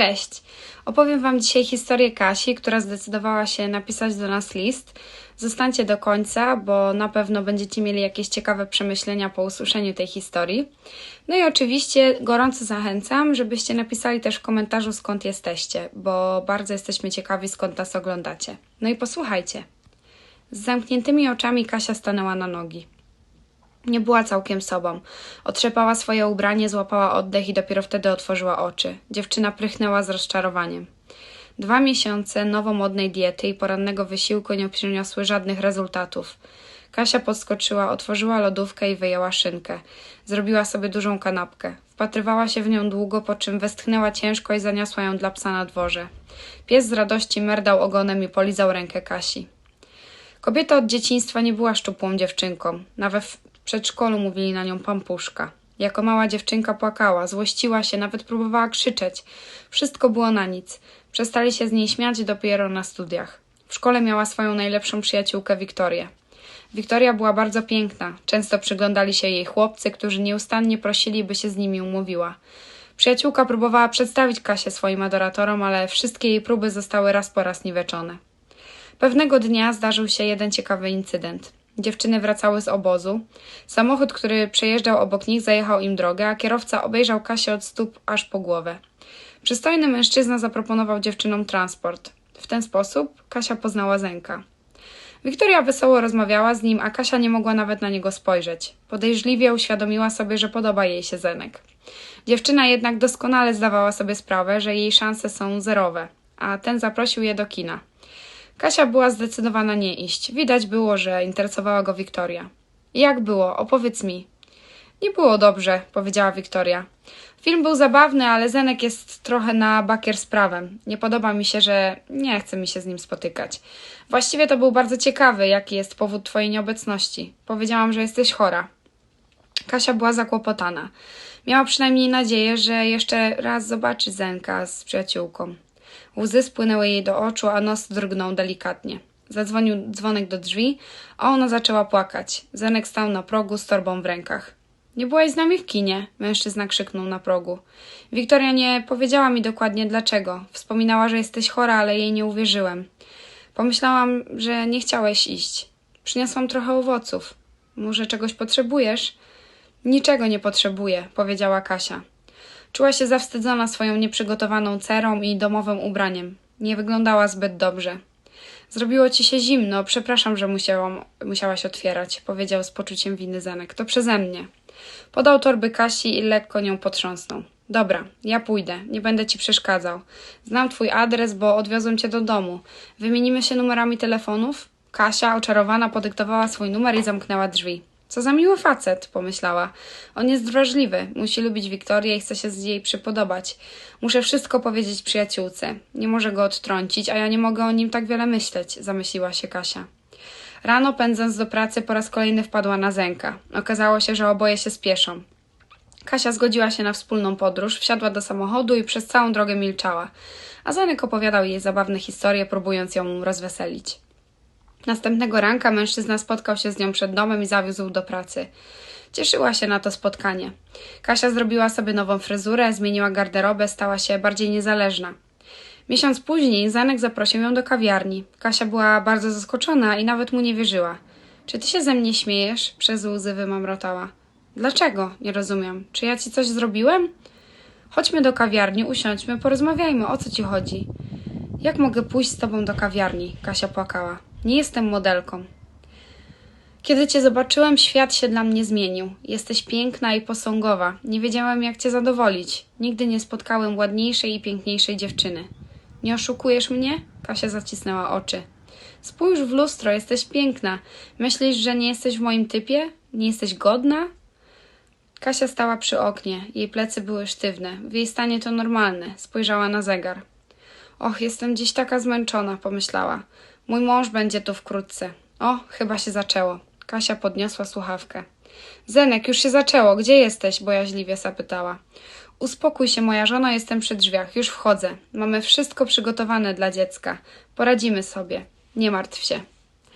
Cześć! Opowiem Wam dzisiaj historię Kasi, która zdecydowała się napisać do nas list. Zostańcie do końca, bo na pewno będziecie mieli jakieś ciekawe przemyślenia po usłyszeniu tej historii. No i oczywiście gorąco zachęcam, żebyście napisali też w komentarzu skąd jesteście, bo bardzo jesteśmy ciekawi skąd nas oglądacie. No i posłuchajcie. Z zamkniętymi oczami Kasia stanęła na nogi. Nie była całkiem sobą. Otrzepała swoje ubranie, złapała oddech i dopiero wtedy otworzyła oczy. Dziewczyna prychnęła z rozczarowaniem. Dwa miesiące nowomodnej diety i porannego wysiłku nie przyniosły żadnych rezultatów. Kasia podskoczyła, otworzyła lodówkę i wyjęła szynkę. Zrobiła sobie dużą kanapkę. Wpatrywała się w nią długo, po czym westchnęła ciężko i zaniosła ją dla psa na dworze. Pies z radości merdał ogonem i polizał rękę Kasi. Kobieta od dzieciństwa nie była szczupłą dziewczynką. Nawet przedszkolu mówili na nią pampuszka. Jako mała dziewczynka płakała, złościła się, nawet próbowała krzyczeć. Wszystko było na nic. Przestali się z niej śmiać dopiero na studiach. W szkole miała swoją najlepszą przyjaciółkę Wiktorię. Wiktoria była bardzo piękna. Często przyglądali się jej chłopcy, którzy nieustannie prosili, by się z nimi umówiła. Przyjaciółka próbowała przedstawić Kasię swoim adoratorom, ale wszystkie jej próby zostały raz po raz niweczone. Pewnego dnia zdarzył się jeden ciekawy incydent. Dziewczyny wracały z obozu. Samochód, który przejeżdżał obok nich, zajechał im drogę, a kierowca obejrzał Kasię od stóp aż po głowę. Przystojny mężczyzna zaproponował dziewczynom transport. W ten sposób Kasia poznała Zenka. Wiktoria wesoło rozmawiała z nim, a Kasia nie mogła nawet na niego spojrzeć. Podejrzliwie uświadomiła sobie, że podoba jej się Zenek. Dziewczyna jednak doskonale zdawała sobie sprawę, że jej szanse są zerowe, a ten zaprosił je do kina. Kasia była zdecydowana nie iść. Widać było, że interesowała go Wiktoria. Jak było? Opowiedz mi. Nie było dobrze, powiedziała Wiktoria. Film był zabawny, ale Zenek jest trochę na bakier z prawem. Nie podoba mi się, że nie chce mi się z nim spotykać. Właściwie to był bardzo ciekawy, jaki jest powód twojej nieobecności. Powiedziałam, że jesteś chora. Kasia była zakłopotana. Miała przynajmniej nadzieję, że jeszcze raz zobaczy Zenka z przyjaciółką. Łzy spłynęły jej do oczu, a nos drgnął delikatnie. Zadzwonił dzwonek do drzwi, a ona zaczęła płakać. Zenek stał na progu z torbą w rękach. Nie byłaś z nami w kinie, mężczyzna krzyknął na progu. Wiktoria nie powiedziała mi dokładnie dlaczego. Wspominała, że jesteś chora, ale jej nie uwierzyłem. Pomyślałam, że nie chciałeś iść. Przyniosłam trochę owoców. Może czegoś potrzebujesz? Niczego nie potrzebuję, powiedziała Kasia. Czuła się zawstydzona swoją nieprzygotowaną cerą i domowym ubraniem. Nie wyglądała zbyt dobrze. Zrobiło ci się zimno, przepraszam, że musiałam, musiałaś otwierać, powiedział z poczuciem winy Zenek. To przeze mnie. Podał torby Kasi i lekko nią potrząsnął. Dobra, ja pójdę, nie będę ci przeszkadzał. Znam twój adres, bo odwiozłem cię do domu. Wymienimy się numerami telefonów? Kasia, oczarowana, podyktowała swój numer i zamknęła drzwi. Co za miły facet, pomyślała. On jest wrażliwy, musi lubić Wiktorię i chce się z jej przypodobać. Muszę wszystko powiedzieć przyjaciółce. Nie może go odtrącić, a ja nie mogę o nim tak wiele myśleć, zamyśliła się Kasia. Rano pędząc do pracy po raz kolejny wpadła na Zenka. Okazało się, że oboje się spieszą. Kasia zgodziła się na wspólną podróż, wsiadła do samochodu i przez całą drogę milczała, a Zenek opowiadał jej zabawne historie, próbując ją rozweselić. Następnego ranka mężczyzna spotkał się z nią przed domem i zawiózł do pracy. Cieszyła się na to spotkanie. Kasia zrobiła sobie nową fryzurę, zmieniła garderobę, stała się bardziej niezależna. Miesiąc później Zanek zaprosił ją do kawiarni. Kasia była bardzo zaskoczona i nawet mu nie wierzyła. Czy ty się ze mnie śmiejesz? Przez łzy wymamrotała. Dlaczego? Nie rozumiem. Czy ja ci coś zrobiłem? Chodźmy do kawiarni, usiądźmy, porozmawiajmy, o co ci chodzi. Jak mogę pójść z tobą do kawiarni? Kasia płakała. Nie jestem modelką. Kiedy cię zobaczyłem, świat się dla mnie zmienił. Jesteś piękna i posągowa. Nie wiedziałem, jak cię zadowolić. Nigdy nie spotkałem ładniejszej i piękniejszej dziewczyny. Nie oszukujesz mnie? Kasia zacisnęła oczy. Spójrz w lustro, jesteś piękna. Myślisz, że nie jesteś w moim typie? Nie jesteś godna? Kasia stała przy oknie. Jej plecy były sztywne. W jej stanie to normalne. Spojrzała na zegar. Och, jestem dziś taka zmęczona, pomyślała. Mój mąż będzie tu wkrótce. O, chyba się zaczęło. Kasia podniosła słuchawkę. Zenek, już się zaczęło. Gdzie jesteś? bojaźliwie zapytała. Uspokój się, moja żona, jestem przy drzwiach. Już wchodzę. Mamy wszystko przygotowane dla dziecka. Poradzimy sobie. Nie martw się.